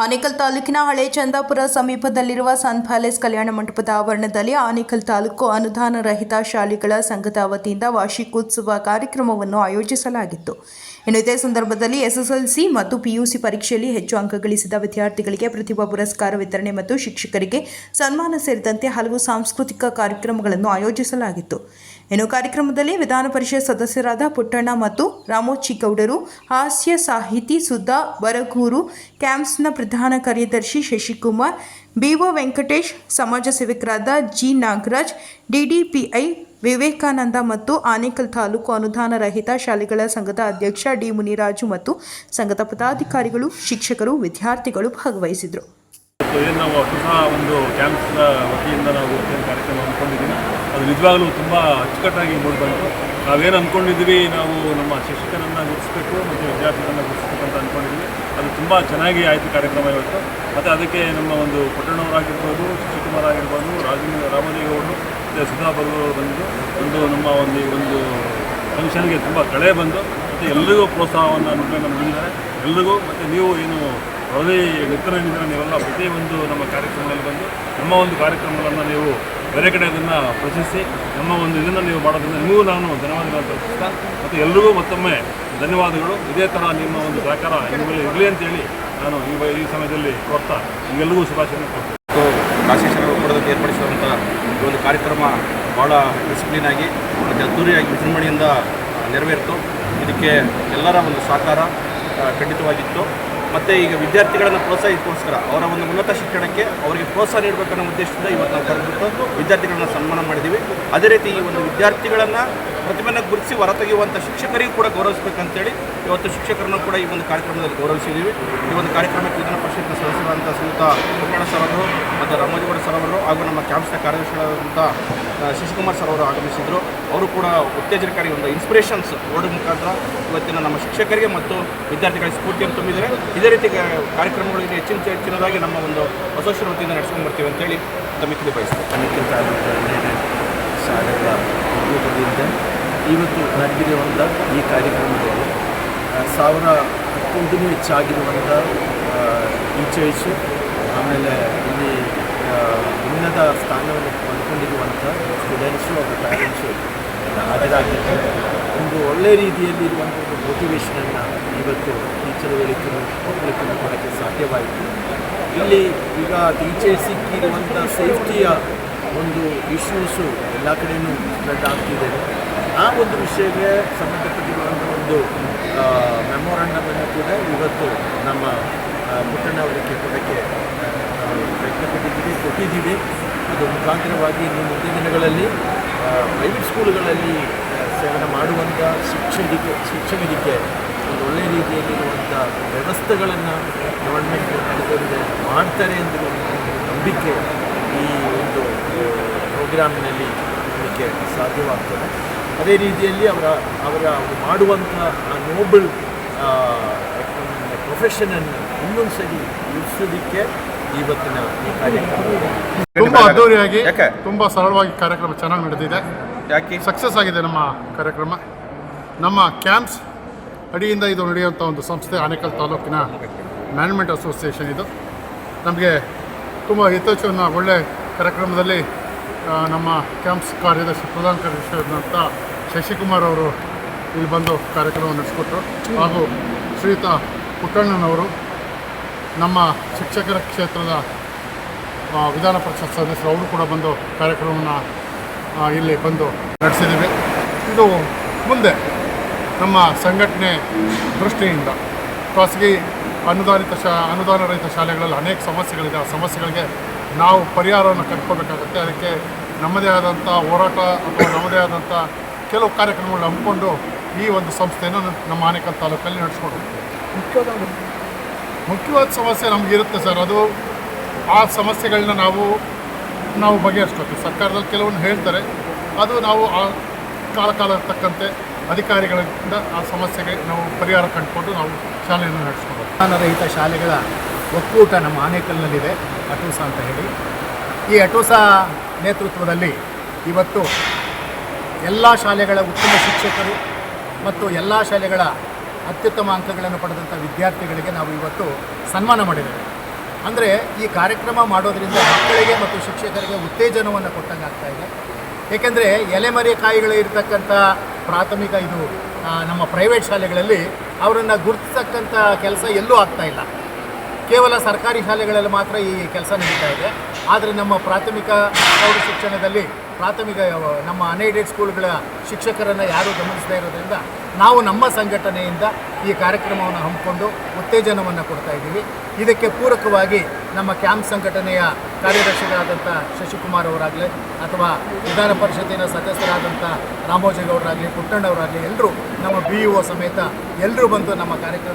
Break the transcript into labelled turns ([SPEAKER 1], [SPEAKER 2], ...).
[SPEAKER 1] ಆನೇಕಲ್ ತಾಲೂಕಿನ ಹಳೆ ಚಂದಾಪುರ ಸಮೀಪದಲ್ಲಿರುವ ಸನ್ ಪ್ಯಾಲೇಸ್ ಕಲ್ಯಾಣ ಮಂಟಪದ ಆವರಣದಲ್ಲಿ ಆನೇಕಲ್ ತಾಲೂಕು ಅನುದಾನ ರಹಿತ ಶಾಲೆಗಳ ಸಂಘದ ವತಿಯಿಂದ ವಾರ್ಷಿಕೋತ್ಸವ ಕಾರ್ಯಕ್ರಮವನ್ನು ಆಯೋಜಿಸಲಾಗಿತ್ತು. ಇನ್ನು ಇದೇ ಸಂದರ್ಭದಲ್ಲಿ ಎಸ್ಎಸ್ಎಲ್ಸಿ ಮತ್ತು ಪಿಯುಸಿ ಪರೀಕ್ಷೆಯಲ್ಲಿ ಹೆಚ್ಚು ಅಂಕ ಗಳಿಸಿದ ವಿದ್ಯಾರ್ಥಿಗಳಿಗೆ ಪ್ರತಿಭಾ ಪುರಸ್ಕಾರ, ವಿತರಣೆ ಮತ್ತು ಶಿಕ್ಷಕರಿಗೆ ಸನ್ಮಾನ ಸೇರಿದಂತೆ ಹಲವು ಸಾಂಸ್ಕೃತಿಕ ಕಾರ್ಯಕ್ರಮಗಳನ್ನು ಆಯೋಜಿಸಲಾಗಿತ್ತು. ಇನ್ನು ಕಾರ್ಯಕ್ರಮದಲ್ಲಿ ವಿಧಾನ ಪರಿಷತ್ ಸದಸ್ಯರಾದ ಪುಟ್ಟಣ್ಣ ಮತ್ತು ರಾಮೋಜಿ ಗೌಡರು, ಹಾಸ್ಯ ಸಾಹಿತಿ ಸುಧಾ, ಬರಗೂರು, ಕ್ಯಾಂಪ್ಸ್ನ ಪ್ರಧಾನ ಕಾರ್ಯದರ್ಶಿ ಶಶಿಕುಮಾರ್ ಬಿಒ ವೆಂಕಟೇಶ್, ಸಮಾಜ ಸೇವಕರಾದ ಜಿ ನಾಗರಾಜ್ ಡಿಡಿಪಿಐ ವಿವೇಕಾನಂದ ಮತ್ತು ಆನೇಕಲ್ ತಾಲೂಕು ಅನುದಾನ ರಹಿತ ಶಾಲೆಗಳ ಸಂಘದ ಅಧ್ಯಕ್ಷ ಡಿ ಮುನಿರಾಜು ಮತ್ತು ಸಂಘದ ಪದಾಧಿಕಾರಿಗಳು, ಶಿಕ್ಷಕರು, ವಿದ್ಯಾರ್ಥಿಗಳು ಭಾಗವಹಿಸಿದರು.
[SPEAKER 2] ನಾವು ಹೊಸ ಒಂದು ಕ್ಯಾಂಪ್ಸ್ನ ವತಿಯಿಂದ ನಾವು ಕಾರ್ಯಕ್ರಮ ಅಂದ್ಕೊಂಡಿದ್ದೀವಿ ಅದು ನಿಜವಾಗಲೂ ತುಂಬ ಅಚ್ಚುಕಟ್ಟಾಗಿ ಮೂಡಿ ನಾವೇನು ಅಂದ್ಕೊಂಡಿದ್ವಿ ನಾವು ನಮ್ಮ ಶಿಕ್ಷಕರನ್ನು ಗುರುತಿಸ್ಬೇಕು ಮತ್ತು ವಿದ್ಯಾರ್ಥಿಗಳನ್ನು ಗುರುತಿಸ್ಬೇಕು ಅಂತ ಅಂದ್ಕೊಂಡಿದ್ವಿ ಅದು ತುಂಬ ಚೆನ್ನಾಗಿ ಆಯಿತು ಕಾರ್ಯಕ್ರಮ ಇವತ್ತು. ಮತ್ತು ಅದಕ್ಕೆ ನಮ್ಮ ಒಂದು ಪಟ್ಟಣವರಾಗಿರ್ಬೋದು ಶಶಿಕುಮಾರ್ ಆಗಿರ್ಬೋದು ರಾಜೇಂದ್ರ ರಾಮದೇಗೌಡರು, ಮತ್ತು ಸುಧಾ ಬರ್ಗವರು ಬಂದು ಒಂದು ನಮ್ಮ ಒಂದು ಒಂದು ಫಂಕ್ಷನ್ಗೆ ತುಂಬ ಕಳೆ ಬಂದು, ಮತ್ತು ಎಲ್ಲರಿಗೂ ಪ್ರೋತ್ಸಾಹವನ್ನು ನಮ್ಮನ್ನು ನೀಡಿದ್ದಾರೆ ಎಲ್ರಿಗೂ, ಮತ್ತು ನೀವು ಏನು ಯಾವುದೇ ಮಿತ್ರನಿಂದ ನೀವೆಲ್ಲ ಪ್ರತಿಯೊಂದು ನಮ್ಮ ಕಾರ್ಯಕ್ರಮದಲ್ಲಿ ಬಂದು, ನಮ್ಮ ಒಂದು ಕಾರ್ಯಕ್ರಮಗಳನ್ನು ನೀವು ಬೇರೆ ಕಡೆ ಅದನ್ನು ಪ್ರಶ್ನಿಸಿ, ನಮ್ಮ ಒಂದು ಇದನ್ನು ನೀವು ಮಾಡೋದ್ರಿಂದ ನೀವು ನಾನು ಧನ್ಯವಾದಗಳನ್ನು ಪ್ರಶ್ನಿಸ್ತಾ ಮತ್ತು ಎಲ್ರಿಗೂ ಮತ್ತೊಮ್ಮೆ ಧನ್ಯವಾದಗಳು. ಇದೇ ಥರ ನಿಮ್ಮ ಒಂದು ಸಹಕಾರ ನಿಮ್ಮಲ್ಲಿ ಇರಲಿ ಅಂತೇಳಿ ನಾನು ಈ ಈ ಸಮಯದಲ್ಲಿ ಕೊಡ್ತಾ ನಿಮ್ಗೆಲ್ಲರಿಗೂ ಶುಭಾಶಯ ಕೊಡ್ತೀನಿ
[SPEAKER 3] ಮತ್ತು ಕಾಶೇಶ್ವರ ಒಕ್ಕೂಟದಲ್ಲಿ ಏರ್ಪಡಿಸಿರುವಂಥ ಈ ಒಂದು ಕಾರ್ಯಕ್ರಮ ಭಾಳ ಡಿಸಿಪ್ಲಿನ್ ಆಗಿ, ಮತ್ತು ಅದ್ದೂರಿಯಾಗಿ ವಿಜೃಂಭಣೆಯಿಂದ ನೆರವೇರಿತು. ಇದಕ್ಕೆ ಎಲ್ಲರ ಒಂದು ಸಹಕಾರ ಖಂಡಿತವಾಗಿತ್ತು. ಮತ್ತು ಈಗ ವಿದ್ಯಾರ್ಥಿಗಳನ್ನು ಪ್ರೋತ್ಸಾಹಿಸೋಸ್ಕರ ಅವರ ಒಂದು ಉನ್ನತ ಶಿಕ್ಷಣಕ್ಕೆ ಅವರಿಗೆ ಪ್ರೋತ್ಸಾಹ ನೀಡಬೇಕನ್ನೋ ಉದ್ದೇಶದಿಂದ ಇವತ್ತು ನಾವು ಕರೆದುಬಿಟ್ಟು ವಿದ್ಯಾರ್ಥಿಗಳನ್ನ ಸನ್ಮಾನ ಮಾಡಿದ್ದೀವಿ. ಅದೇ ರೀತಿ ಈ ಒಂದು ವಿದ್ಯಾರ್ಥಿಗಳನ್ನು ಪ್ರತಿಭೆಯನ್ನು ಗುರುತಿಸಿ ಹೊರತೆಗೆಯುವಂಥ ಶಿಕ್ಷಕರಿಗೂ ಕೂಡ ಗೌರವಿಸಬೇಕಂತೇಳಿ ಇವತ್ತು ಶಿಕ್ಷಕರನ್ನು ಕೂಡ ಈ ಒಂದು ಕಾರ್ಯಕ್ರಮದಲ್ಲಿ ಗೌರವಿಸಿದ್ದೀವಿ. ಈ ಒಂದು ಕಾರ್ಯಕ್ರಮಕ್ಕೆ ವಿಧಾನ ಪರಿಷತ್ನ ಸದಸ್ಯರಾದಂಥ ಶ್ರೀಯುತ ಸರ್ ಅವರು ಮತ್ತು ರಾಮೋಜಿಗೌಡ ಸರ್ ಅವರು ಹಾಗೂ ನಮ್ಮ ಕ್ಯಾಂಪ್ಸ್ನ ಕಾರ್ಯದರ್ಶಿಗಳಾದಂಥ ಶಶಿಕುಮಾರ್ ಸರ್ ಅವರು ಆಗಮಿಸಿದರು. ಅವರು ಕೂಡ ಉತ್ತೇಜನಕಾರಿ ಒಂದು ಇನ್ಸ್ಪಿರೇಷನ್ಸ್ ಬೋರ್ಡ್ ಮುಖಾಂತರ ಇವತ್ತಿನ ನಮ್ಮ ಶಿಕ್ಷಕರಿಗೆ ಮತ್ತು ವಿದ್ಯಾರ್ಥಿಗಳಿಗೆ ಸ್ಫೂರ್ತಿಯನ್ನು ತುಂಬಿದ್ದಾರೆ. ಇದೇ ರೀತಿ ಕಾರ್ಯಕ್ರಮಗಳಿಗೆ ಹೆಚ್ಚಿನ ಹೆಚ್ಚಿನದಾಗಿ ನಮ್ಮ ಒಂದು ಅಸೋಸಿಯೇಷನ್ ವತಿಯಿಂದ ನಡೆಸ್ಕೊಂಡು ಬರ್ತೀವಿ ಅಂತೇಳಿ ತಮಗೆ
[SPEAKER 4] ತಿಳಿಬಯಸ್ತೀವಿ ಇವತ್ತು ನಡೆದಿರುವಂಥ ಈ ಕಾರ್ಯಕ್ರಮದಲ್ಲಿ ಸಾವಿರ ಹತ್ತೊಂದನೇ ಹೆಚ್ಚಾಗಿರುವಂಥ ಟೀಚರ್ಸು ಆಮೇಲೆ ಇಲ್ಲಿ ಉನ್ನತ ಸ್ಥಾನವನ್ನು ಪಡ್ಕೊಂಡಿರುವಂಥ ಸ್ಟೂಡೆಂಟ್ಸು ಅವರ ಪ್ಯಾರೆಂಟ್ಸು ಹಾಜರಾಗಿದ್ದು ಒಂದು ಒಳ್ಳೆಯ ರೀತಿಯಲ್ಲಿ ಇರುವಂಥ ಒಂದು ಮೋಟಿವೇಶನನ್ನು ಇವತ್ತು ಟೀಚರ್ಗಳಿಗೆ ಮಕ್ಕಳಿಗೆ ಕೊಡೋಕ್ಕೆ ಸಾಧ್ಯವಾಯಿತು. ಇಲ್ಲಿ ಈಗ ಟೀಚರ್ಸಿಗೆ ಇರುವಂಥ ಸೇಫ್ಟಿಯ ಒಂದು ಇಶ್ಯೂಸು ಎಲ್ಲ ಕಡೆಯೂ ಸ್ಪ್ರೆಡ್ ಆಗ್ತಿದೆ. ಆ ಒಂದು ವಿಷಯಕ್ಕೆ ಸಂಬಂಧಪಟ್ಟಿರುವಂಥ ಒಂದು ಮೆಮೊರಂಡಮನ್ನು ಕೂಡ ಇವತ್ತು ನಮ್ಮ ಪುಟ್ಟಣ್ಣವರಿಗೆ ಪುಟ್ಟಣ್ಣ ಕೊಡೋಕ್ಕೆ ಆ, ನಾವು ಪ್ರಯತ್ನಪಟ್ಟಿದ್ದೀವಿ ಕೊಟ್ಟಿದ್ದೀವಿ ಅದು ಮುಖಾಂತರವಾಗಿ ಇನ್ನು ಮುಂದಿನ ದಿನಗಳಲ್ಲಿ ಪ್ರೈವೇಟ್ ಸ್ಕೂಲುಗಳಲ್ಲಿ ಸೇವನ ಮಾಡುವಂಥ ಶಿಕ್ಷಣಿಗೆ ಒಂದು ಒಳ್ಳೆಯ ರೀತಿಯಲ್ಲಿರುವಂಥ ವ್ಯವಸ್ಥೆಗಳನ್ನು ಗವರ್ಮೆಂಟ್ ನಡೆದವರಿಗೆ ಮಾಡ್ತಾರೆ ಅಂತ ನಂಬಿಕೆ ಈ ಒಂದು ಪ್ರೋಗ್ರಾಮಿನಲ್ಲಿ ನಮಗೆ ಸಾಧ್ಯವಾಗ್ತದೆ. ಅದೇ ರೀತಿಯಲ್ಲಿ ಅವರ ಅವರ ಅವರು ಮಾಡುವಂಥ ಆ ನೋಬಲ್ ಪ್ರೊಫೆಷನನ್ನು ಇನ್ನೊಂದು ಸರಿ ಉಳಿಸೋದಕ್ಕೆ ಇವತ್ತಿನ
[SPEAKER 5] ತುಂಬಾ ಅದ್ದೂರಿಯಾಗಿ
[SPEAKER 3] ಯಾಕೆ?
[SPEAKER 5] ತುಂಬಾ ಸರಳವಾಗಿ ಕಾರ್ಯಕ್ರಮ ಚೆನ್ನಾಗಿ ನಡೆದಿದೆ.
[SPEAKER 3] ಯಾಕೆ?
[SPEAKER 5] ಸಕ್ಸಸ್ ಆಗಿದೆ ನಮ್ಮ ಕಾರ್ಯಕ್ರಮ. ನಮ್ಮ ಕ್ಯಾಂಪ್ಸ್ ಅಡಿಯಿಂದ ಇದು ನಡೆಯುವಂಥ ಒಂದು ಸಂಸ್ಥೆ ಆನೇಕಲ್ ತಾಲೂಕಿನ ಮ್ಯಾನೇಜ್ಮೆಂಟ್ ಅಸೋಸಿಯೇಷನ್ ಇದು. ನಮಗೆ ತುಂಬ ಹಿತೋಚವನ್ನು ಒಳ್ಳೆ ಕಾರ್ಯಕ್ರಮದಲ್ಲಿ ನಮ್ಮ ಕ್ಯಾಂಪ್ಸ್ ಕಾರ್ಯದರ್ಶಿ ಪ್ರಧಾನ ಕಾರ್ಯದರ್ಶಿ ಆದಂಥ ಶಶಿಕುಮಾರ್ ಅವರು ಇಲ್ಲಿ ಬಂದು ಕಾರ್ಯಕ್ರಮ ನಡೆಸಿಕೊಟ್ರು. ಹಾಗೂ ಶ್ರೀಯುತ ಪುಟ್ಟಣ್ಣನವರು ನಮ್ಮ ಶಿಕ್ಷಕರ ಕ್ಷೇತ್ರದ ವಿಧಾನ ಪರಿಷತ್ ಸದಸ್ಯರು ಅವರು ಕೂಡ ಬಂದು ಕಾರ್ಯಕ್ರಮವನ್ನು ಇಲ್ಲಿ ಬಂದು ನಡೆಸಿದ್ದೀವಿ. ಇದು ಮುಂದೆ ನಮ್ಮ ಸಂಘಟನೆ ದೃಷ್ಟಿಯಿಂದ ಖಾಸಗಿ ಅನುದಾನಿತ ಶಾ ಅನುದಾನ ರಹಿತ ಶಾಲೆಗಳಲ್ಲಿ ಅನೇಕ ಸಮಸ್ಯೆಗಳಿದೆ. ಆ ಸಮಸ್ಯೆಗಳಿಗೆ ನಾವು ಪರಿಹಾರವನ್ನು ಕಂಡುಕೋಬೇಕಾಗುತ್ತೆ ಅದಕ್ಕೆ ನಮ್ಮದೇ ಆದಂಥ ಹೋರಾಟ ಅಥವಾ ನಮ್ಮದೇ ಆದಂಥ ಕೆಲವು ಕಾರ್ಯಕ್ರಮಗಳನ್ನು ಹಮ್ಮಿಕೊಂಡು ಈ ಒಂದು ಸಂಸ್ಥೆಯನ್ನು ನಮ್ಮ ಆನೇಕಲ್ ತಾಲೂಕಲ್ಲಿ ನಡೆಸ್ಕೊಂಡು ಹೋಗ್ತೀವಿ. ಮುಖ್ಯವಾದ ಸಮಸ್ಯೆ ನಮಗಿರುತ್ತೆ ಸರ್. ಅದು ಆ ಸಮಸ್ಯೆಗಳನ್ನ ನಾವು ನಾವು ಬಗೆಹರಿಸ್ಕೊತೀವಿ. ಸರ್ಕಾರದಲ್ಲಿ ಕೆಲವೊಂದು ಹೇಳ್ತಾರೆ. ಅದು ನಾವು ಆ ಕಾಲ ಕಾಲ ತಕ್ಕಂತೆ ಅಧಿಕಾರಿಗಳಿಂದ ಆ ಸಮಸ್ಯೆಗೆ ನಾವು ಪರಿಹಾರ ಕಂಡುಕೊಂಡು ನಾವು ಶಾಲೆಯನ್ನು ನಡೆಸ್ಕೊಂಡು.
[SPEAKER 6] ಅನುದಾನರಹಿತ ಶಾಲೆಗಳ ಒಕ್ಕೂಟ ನಮ್ಮ ಆನೇಕಲ್ನಲ್ಲಿದೆ, ಅಟೂಸ ಅಂತ ಹೇಳಿ. ಈ ಅಟೂಸ ನೇತೃತ್ವದಲ್ಲಿ ಇವತ್ತು ಎಲ್ಲ ಶಾಲೆಗಳ ಉತ್ತಮ ಶಿಕ್ಷಕರು ಮತ್ತು ಎಲ್ಲ ಶಾಲೆಗಳ ಅತ್ಯುತ್ತಮ ಅಂಕಗಳನ್ನು ಪಡೆದಂಥ ವಿದ್ಯಾರ್ಥಿಗಳಿಗೆ ನಾವು ಇವತ್ತು ಸನ್ಮಾನ ಮಾಡಿದ್ದೇವೆ. ಅಂದರೆ ಈ ಕಾರ್ಯಕ್ರಮ ಮಾಡೋದರಿಂದ ಮಕ್ಕಳಿಗೆ ಮತ್ತು ಶಿಕ್ಷಕರಿಗೆ ಉತ್ತೇಜನವನ್ನು ಕೊಟ್ಟಂಗೆ ಆಗ್ತಾ ಇದೆ. ಏಕೆಂದರೆ ಎಲೆಮರೆ ಕಾಯಿಗಳು ಇರತಕ್ಕಂಥ ಪ್ರಾಥಮಿಕ ಇದು ನಮ್ಮ ಪ್ರೈವೇಟ್ ಶಾಲೆಗಳಲ್ಲಿ ಅವರನ್ನು ಗುರುತಿಸ್ತಕ್ಕಂಥ ಕೆಲಸ ಎಲ್ಲೂ ಆಗ್ತಾ ಇಲ್ಲ. ಕೇವಲ ಸರ್ಕಾರಿ ಶಾಲೆಗಳಲ್ಲಿ ಮಾತ್ರ ಈ ಕೆಲಸ ನಡೀತಾ ಇದೆ. ಆದರೆ ನಮ್ಮ ಪ್ರಾಥಮಿಕ ಪ್ರೌಢ ಶಿಕ್ಷಣದಲ್ಲಿ ಪ್ರಾಥಮಿಕ ನಮ್ಮ ಅನ್ಏಡೆಡ್ ಸ್ಕೂಲ್ಗಳ ಶಿಕ್ಷಕರನ್ನು ಯಾರೂ ಗಮನಿಸ್ತಾ ಇರೋದ್ರಿಂದ ನಾವು ನಮ್ಮ ಸಂಘಟನೆಯಿಂದ ಈ ಕಾರ್ಯಕ್ರಮವನ್ನು ಹಮ್ಮಿಕೊಂಡು ಉತ್ತೇಜನವನ್ನು ಕೊಡ್ತಾ ಇದ್ದೀವಿ. ಇದಕ್ಕೆ ಪೂರಕವಾಗಿ ನಮ್ಮ ಕ್ಯಾಂಪ್ ಸಂಘಟನೆಯ ಕಾರ್ಯದರ್ಶಿಗಳಾದಂಥ ಶಶಿಕುಮಾರ್ ಅವರಾಗಲಿ ಅಥವಾ ವಿಧಾನ ಪರಿಷತ್ತಿನ ಸದಸ್ಯರಾದಂಥ ರಾಮೋಜಿಗೌಡರಾಗಲಿ ಪುಟ್ಟಣ್ಣವರಾಗಲಿ ಎಲ್ಲರೂ ನಮ್ಮ ಬಿ ಒ ಸಮೇತ ಎಲ್ಲರೂ ಬಂದು ನಮ್ಮ ಕಾರ್ಯಕ್ರಮ